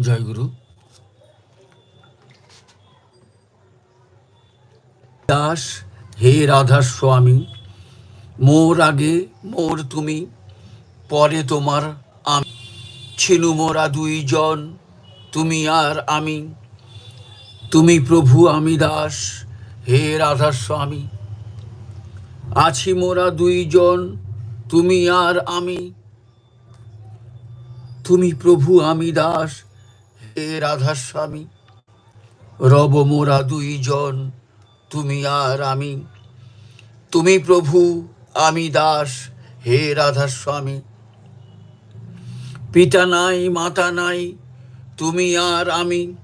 জয়গুরু। দাস হে রাধা স্বামী মোর আগে মোর তুমি, পরে তোমার আমি। ছিনু মোরা দুইজন, তুমি আর আমি। তুমি প্রভু, আমি দাস, হে রাধা স্বামী আছি মোরা দুইজন, তুমি আর আমি। তুমি প্রভু, আমি দাস হে রাধা স্বামী রব মোরা দুইজন, তুমি আর আমি। তুমি প্রভু, আমি দাস, হে রাধা স্বামী পিতা নাই, মাতা নাই, তুমি আর আমি।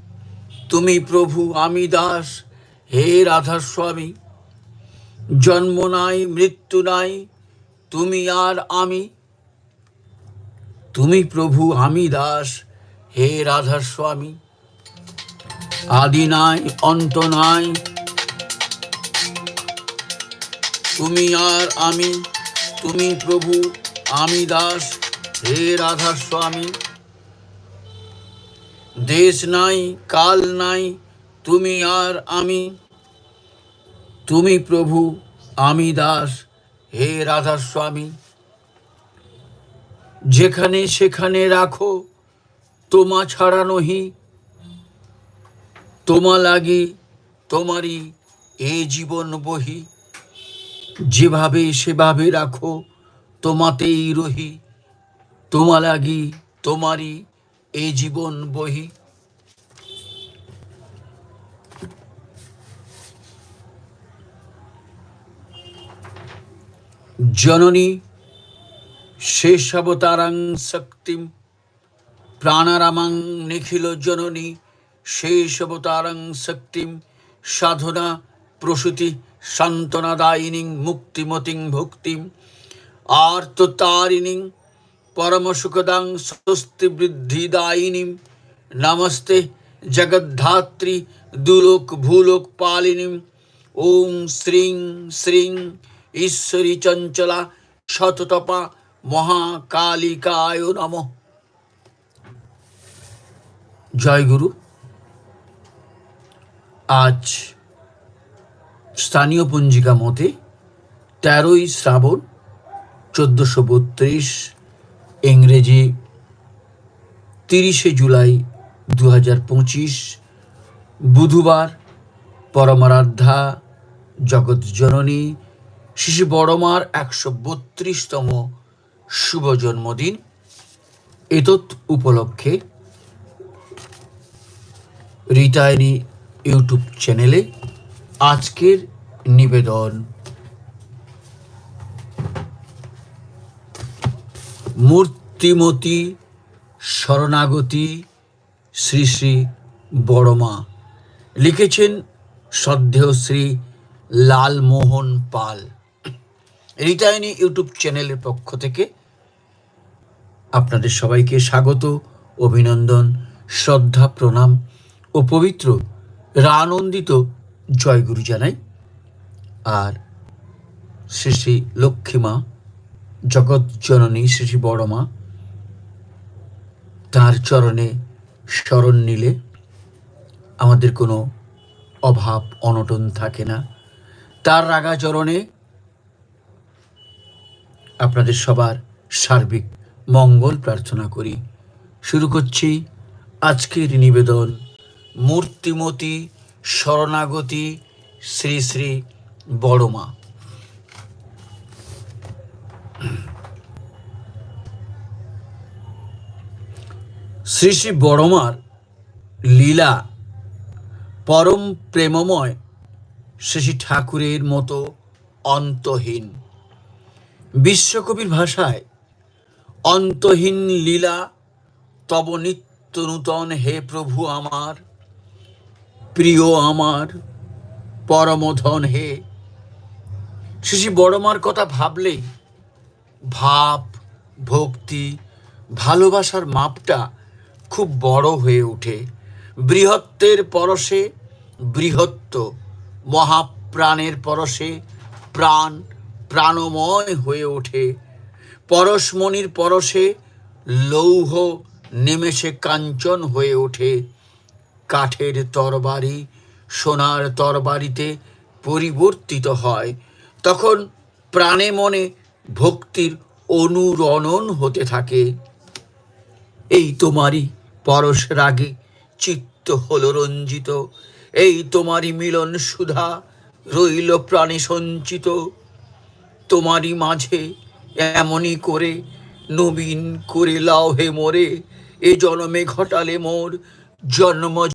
তুমি প্রভু, আমি দাস, হে রাধা স্বামী জন্ম নাই, মৃত্যু নাই, তুমি আর আমি। তুমি প্রভু, আমি দাস হে রাধা স্বামী আদি নাই, অন্ত নাই। তুমি আর আমি, তুমি প্রভু, আমি দাস, হে রাধা স্বামী দেশ নাই, কাল নাই, তুমি আর আমি, তুমি প্রভু, আমি দাস, হে রাধা স্বামী যেখানে সেখানে রাখো তোমা ছাড়া নহি। তোমা লাগি তোমারই এ জীবন বহি। যেভাবে সেভাবে রাখো, তোমাতেই রহি। তোমা লাগি তোমারই এ জীবন বহি। জননী, শেষ শেষাবতারাং শক্তিম। প্রাণারামাং নিখিল জননী, শেষাবতারাং শক্তিম, সাধনা প্রসূতি সান্ত্বনাদায়িনীং মুক্তিমতিং ভক্তিম, আর্ততারিণীং পরমসুখদাং স্বস্তি বৃদ্ধিদায়িনীং নমস্তে জগদ্ধাত্রী দুলোক ভূলোক পালিনীং ওম শ্রীং শ্রীং ঈশ্বরী চঞ্চলা শততপা মহাকালিকায় নম। জয় গুরু। আজ স্থানীয় পঞ্জিকা মতে তেরোই শ্রাবণ চোদ্দোশো বত্রিশ ইংরেজি তিরিশে জুলাই দু হাজার পঁচিশ বুধবার পরমারাধ্যা জগৎ জননী শিশু বড়মার একশো বত্রিশতম শুভ জন্মদিন। এতৎ উপলক্ষে রিতায়নি ইউটিউব চ্যানেলে আজকের নিবেদন। মূর্তিমতি শরণাগতি শ্রী শ্রী বড়মা লিখেছেন শ্রদ্ধেয় শ্রী লালমোহন পাল। রিটায়নি ইউটিউব চ্যানেলের পক্ষ থেকে আপনাদের সবাইকে স্বাগত, অভিনন্দন, শ্রদ্ধা, প্রণাম। ও পবিত্র, রানন্দিত জয়গুরু জানাই। আর শ্রী শ্রী লক্ষ্মীমা জগৎ জননী শ্রী শ্রী বড়মা তার চরণে শরণ নিলে আমাদের কোনো অভাব অনটন থাকে না। তার রাগা চরণে আপনাদের সবার সার্বিক মঙ্গল প্রার্থনা করি। শুরু করছি আজকের নিবেদন মূর্তিমতি, শরণাগতি শ্রী শ্রী বড়মা। শ্রী শ্রী বড়মার লীলা পরম প্রেমময় শ্রী ঠাকুরের মতো অন্তহীন। বিশ্বকবির ভাষায়, অন্তহীন লীলা, তব নিত্য নূতন হে প্রভু আমার। প্রিয় আমার, পরমধন হে। শ্রী বড়মার কথা ভাবলেই ভাব, ভক্তি, ভালোবাসার মাপটা খুব বড় হয়ে ওঠে। বৃহত্তের পরশে বৃহত্ত মহাপ্রাণের পরশে প্রাণ, প্রাণময় হয়ে ওঠে। পরশমণির পরশে লৌহ, নিমেষে কাঞ্চন হয়ে ওঠে। কাঠের তরবারি, সোনার তরবারিতে পরিবর্তিত হয়। তখন প্রাণে মনে ভক্তির অনুরণন হতে থাকে। এই তোমারই পরশ রাগে চিত্ত হল রঞ্জিত। এই তোমারই মিলন সুধা রইল প্রাণে সঞ্চিত। তোমারই মাঝে এমনই করে নবীন করে লাও হে মোরে। এ জন্মে ঘটালে মোর জন্ম